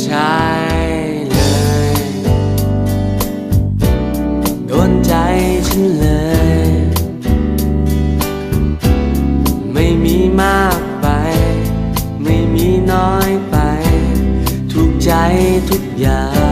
ใช่เลยโดนใจฉันเลย ไม่มีมากไป ไม่มีน้อยไป ถูกใจทุกอย่าง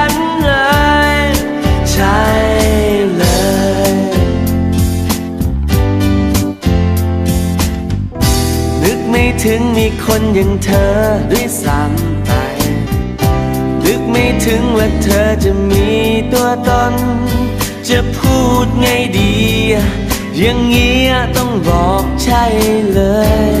น ถึงมีคนอย่างเธอด้วยซ้ำไปนึกไม่ถึงว่าเธอจะมีตัวตน จะพูดไงดี อย่างเงี้ยต้องบอกใช่เลย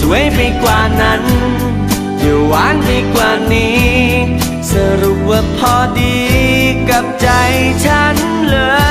สวยไปกว่านั้น อย่าหวานไปกว่านี้ สรุปว่าพอดีกับใจฉันเลย